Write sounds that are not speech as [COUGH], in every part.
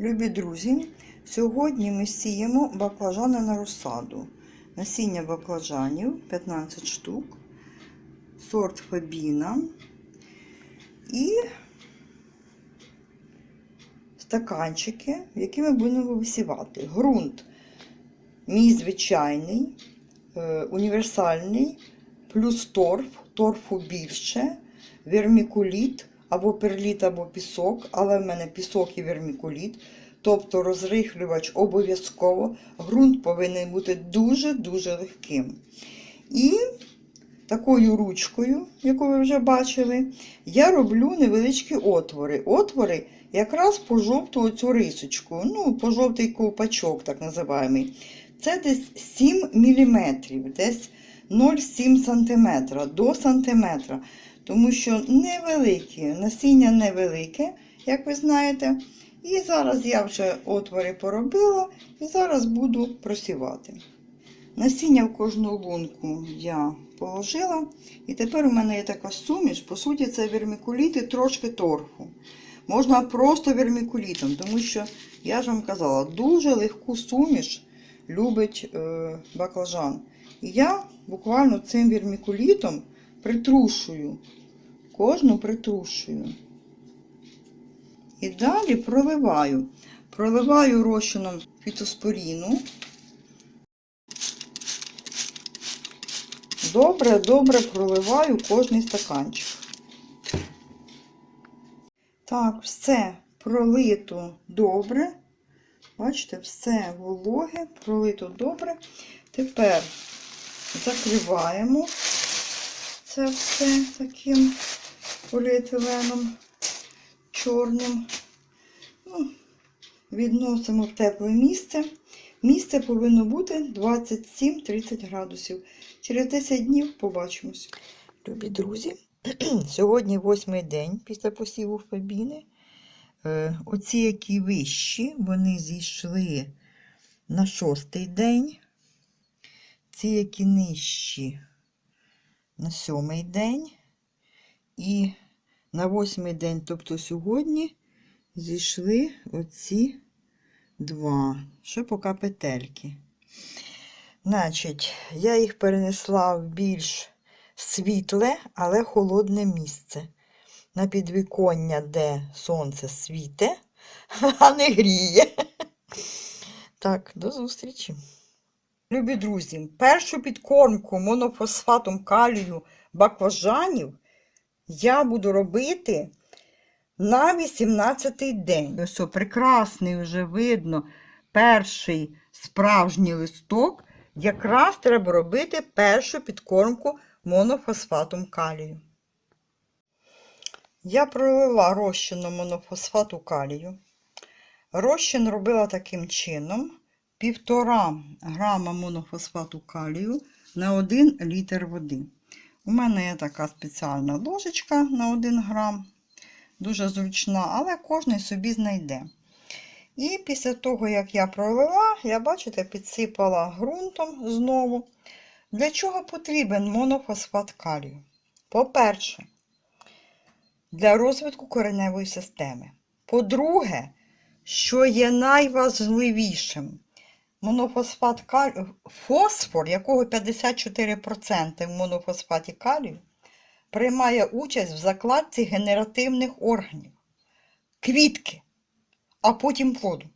Любі друзі, сьогодні ми сіємо баклажани на розсаду. Насіння баклажанів 15 штук, сорт Фабіна і стаканчики, які ми будемо висівати. Грунт мій звичайний, е, універсальний, плюс торф, торфу більше, вермікуліт або перліт, або пісок, але в мене пісок і вермікуліт. Тобто розрихлювач обов'язково. Ґрунт повинен бути дуже-дуже легким. І такою ручкою, яку ви вже бачили, я роблю невеличкі отвори. Отвори якраз по жовту оцю рисочку, ну, по жовтий ковпачок, так називаємо. Це десь 7 мм, десь 0,7 см до сантиметра. Тому що невеликі, насіння невелике, як ви знаєте. І зараз я вже отвори поробила і зараз буду просівати. Насіння в кожну лунку я положила. І тепер у мене є така суміш. По суті, це вермікуліт і трошки торфу. Можна просто вермікулітом, тому що, я ж вам казала, дуже легку суміш любить е, баклажан. І я буквально цим вермікулітом притрушую. Кожну притрушую. І далі проливаю. Проливаю розчином фітоспоріну. Добре-добре проливаю кожний стаканчик. Так, все пролито добре. Бачите, все вологе, пролито добре. Тепер закриваємо це все таким поліетиленом чорним. Ну, відносимо в тепле місце. Місце повинно бути 27-30 градусів. Через 10 днів побачимось. Любі друзі, [CLEARS THROAT] сьогодні восьмий день після посіву фабіни. Е, Оці, які вищі, вони зійшли на шостий день. Ці, які нижчі, на сьомий день. І на восьмий день, тобто сьогодні, зійшли оці два, ще поки петельки. Значить, я їх перенесла в більш світле, але холодне місце. На підвіконня, де сонце світе, [LAUGHS] а не гріє. Так, до зустрічі. Любі друзі, першу підкормку монофосфатом калію баклажанів я буду робити на 18-й день. Ось прекрасний вже видно перший справжній листок. Якраз треба робити першу підкормку монофосфатом калію. Я пролила розчином монофосфату калію. Розчин робила таким чином: 1,5 грама монофосфату калію на 1 літр води. У мене є така спеціальна ложечка на 1 грам, дуже зручна, але кожен собі знайде. І після того, як я пролила, я, бачите, підсипала ґрунтом знову. Для чого потрібен монофосфат калію? По-перше, для розвитку кореневої системи. По-друге, що є найважливішим, монофосфат калію, фосфор, якого 54% в монофосфаті калію, приймає участь в закладці генеративних органів, квітки, а потім воду.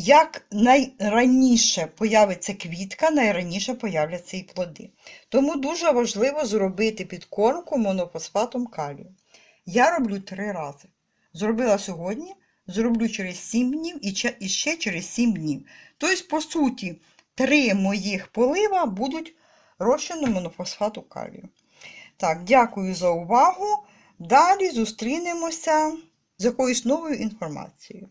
Як найраніше появиться квітка, найраніше появляться і плоди. Тому дуже важливо зробити підкормку монофосфатом калію. Я роблю три рази. Зробила сьогодні, зроблю через 7 днів і ще через 7 днів. Тобто, по суті, три моїх полива будуть розчину монофосфату калію. Так, дякую за увагу. Далі зустрінемося з якоюсь новою інформацією.